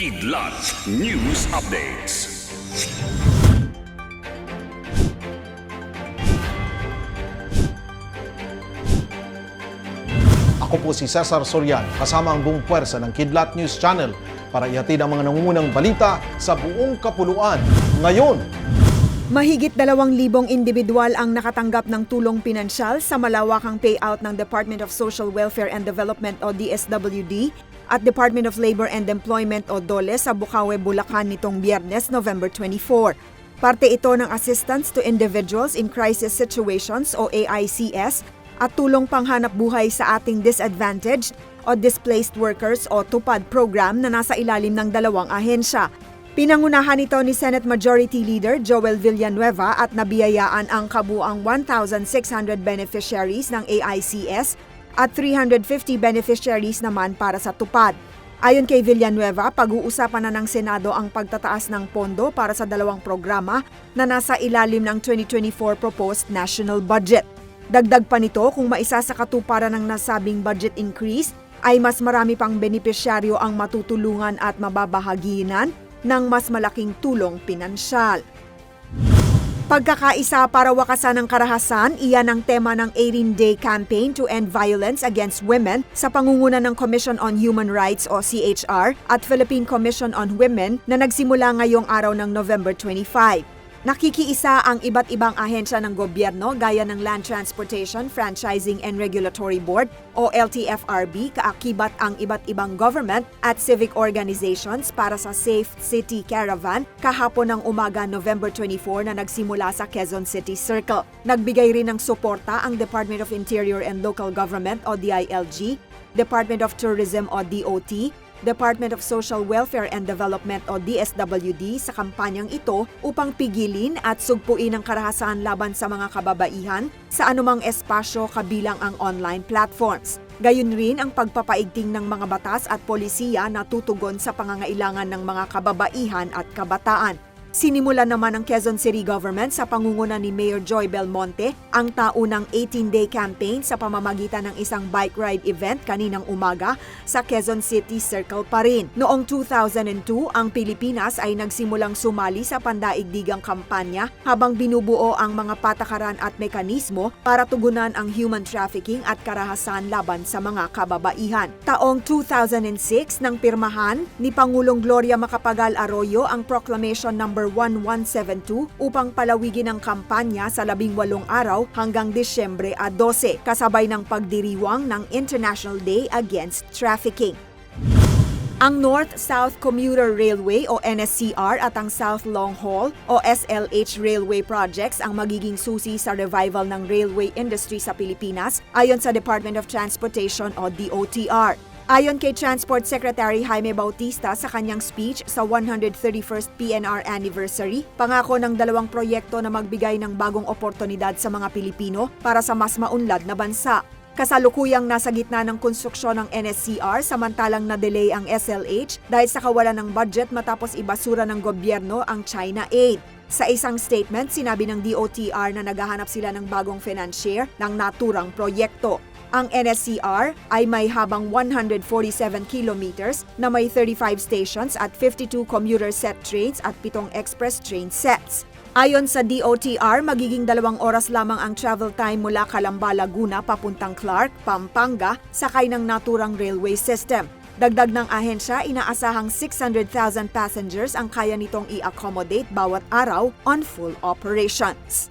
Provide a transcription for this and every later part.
Kidlat News Updates. Ako po si Cesar Soriano, kasama ang buong puwersa ng Kidlat News Channel para ihatid ang mga nangungunang balita sa buong kapuluan. Ngayon, Mahigit dalawang libong individual ang nakatanggap ng tulong pinansyal sa malawakang payout ng Department of Social Welfare and Development o DSWD at Department of Labor and Employment o DOLE sa Bukawe, Bulacan nitong Biyernes, November 24. Parte ito ng Assistance to Individuals in Crisis Situations o AICS at tulong panghanap buhay sa ating disadvantaged o displaced workers o TUPAD program na nasa ilalim ng dalawang ahensya. Pinangunahan ito ni Senate Majority Leader Joel Villanueva at nabiyayaan ang kabuang 1,600 beneficiaries ng AICS at 350 beneficiaries naman para sa tupad. Ayon kay Villanueva, pag-uusapan na ng Senado ang pagtataas ng pondo para sa dalawang programa na nasa ilalim ng 2024 proposed national budget. Dagdag pa nito kung maisa sa katuparan ng nasabing budget increase ay mas marami pang benepisyaryo ang matutulungan at mababahaginan ng mas malaking tulong pinansyal. Pagkakaisa para wakasan ng karahasan, iyan ang tema ng 18-day campaign to end violence against women sa pangunguna ng Commission on Human Rights o CHR at Philippine Commission on Women na nagsimula ngayong araw ng November 25. Nakikiisa ang iba't ibang ahensya ng gobyerno gaya ng Land Transportation, Franchising and Regulatory Board o LTFRB kaakibat ang iba't ibang government at civic organizations para sa Safe City Caravan kahapon ng umaga November 24 na nagsimula sa Quezon City Circle. Nagbigay rin ng suporta ang Department of Interior and Local Government o DILG, Department of Tourism o DOT, Department of Social Welfare and Development o DSWD sa kampanyang ito upang pigilin at sugpuin ang karahasan laban sa mga kababaihan sa anumang espasyo kabilang ang online platforms. Gayon rin ang pagpapaigting ng mga batas at polisiya na tutugon sa pangangailangan ng mga kababaihan at kabataan. Sinimula naman ng Quezon City Government sa pangunguna ni Mayor Joy Belmonte ang taunang 18-day campaign sa pamamagitan ng isang bike ride event kaninang umaga sa Quezon City Circle pa rin. Noong 2002, ang Pilipinas ay nagsimulang sumali sa pandaigdigang kampanya habang binubuo ang mga patakaran at mekanismo para tugunan ang human trafficking at karahasan laban sa mga kababaihan. Taong 2006 nang pirmahan ni Pangulong Gloria Macapagal Arroyo ang Proclamation number 1172 upang palawigin ang kampanya sa labing walong araw hanggang Disyembre a 12 kasabay ng pagdiriwang ng International Day Against Trafficking. Ang North-South Commuter Railway o NSCR at ang South Long Haul o SLH Railway Projects ang magiging susi sa revival ng railway industry sa Pilipinas ayon sa Department of Transportation o DOTR. Ayon kay Transport Secretary Jaime Bautista sa kanyang speech sa 131st PNR anniversary, pangako ng dalawang proyekto na magbigay ng bagong oportunidad sa mga Pilipino para sa mas maunlad na bansa. Kasalukuyang nasa gitna ng konstruksyon ng NSCR samantalang na-delay ang SLH dahil sa kawalan ng budget matapos ibasura ng gobyerno ang China aid. Sa isang statement, sinabi ng DOTR na naghahanap sila ng bagong financier ng naturang proyekto. Ang NSCR ay may habang 147 kilometers na may 35 stations at 52 commuter set trains at 7 express train sets. Ayon sa DOTR, magiging dalawang oras lamang ang travel time mula Calamba, Laguna papuntang Clark, Pampanga, sakay ng naturang railway system. Dagdag ng ahensya, inaasahang 600,000 passengers ang kaya nitong i-accommodate bawat araw on full operations.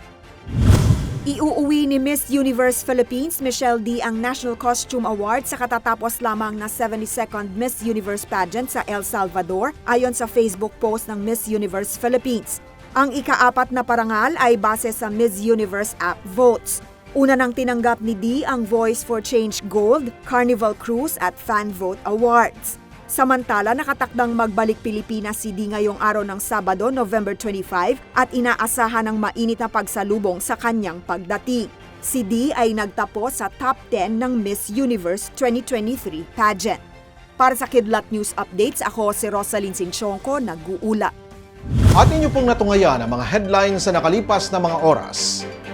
Iuuwi ni Miss Universe Philippines Michelle D ang National Costume Award sa katatapos lamang na 72nd Miss Universe pageant sa El Salvador ayon sa Facebook post ng Miss Universe Philippines. Ang ikaapat na parangal ay base sa Miss Universe app votes. Una nang tinanggap ni D ang Voice for Change Gold, Carnival Cruise at Fan Vote Awards. Samantala, nakatakdang magbalik Pilipinas si D ngayong araw ng Sabado, November 25 at inaasahan ng mainit na pagsalubong sa kanyang pagdating. Si D ay nagtapos sa top 10 ng Miss Universe 2023 pageant. Para sa Kidlat News Updates, ako si Rosalyn Sinchonko, nag-uula. at inyo pong natungayan ang mga headlines sa nakalipas na mga oras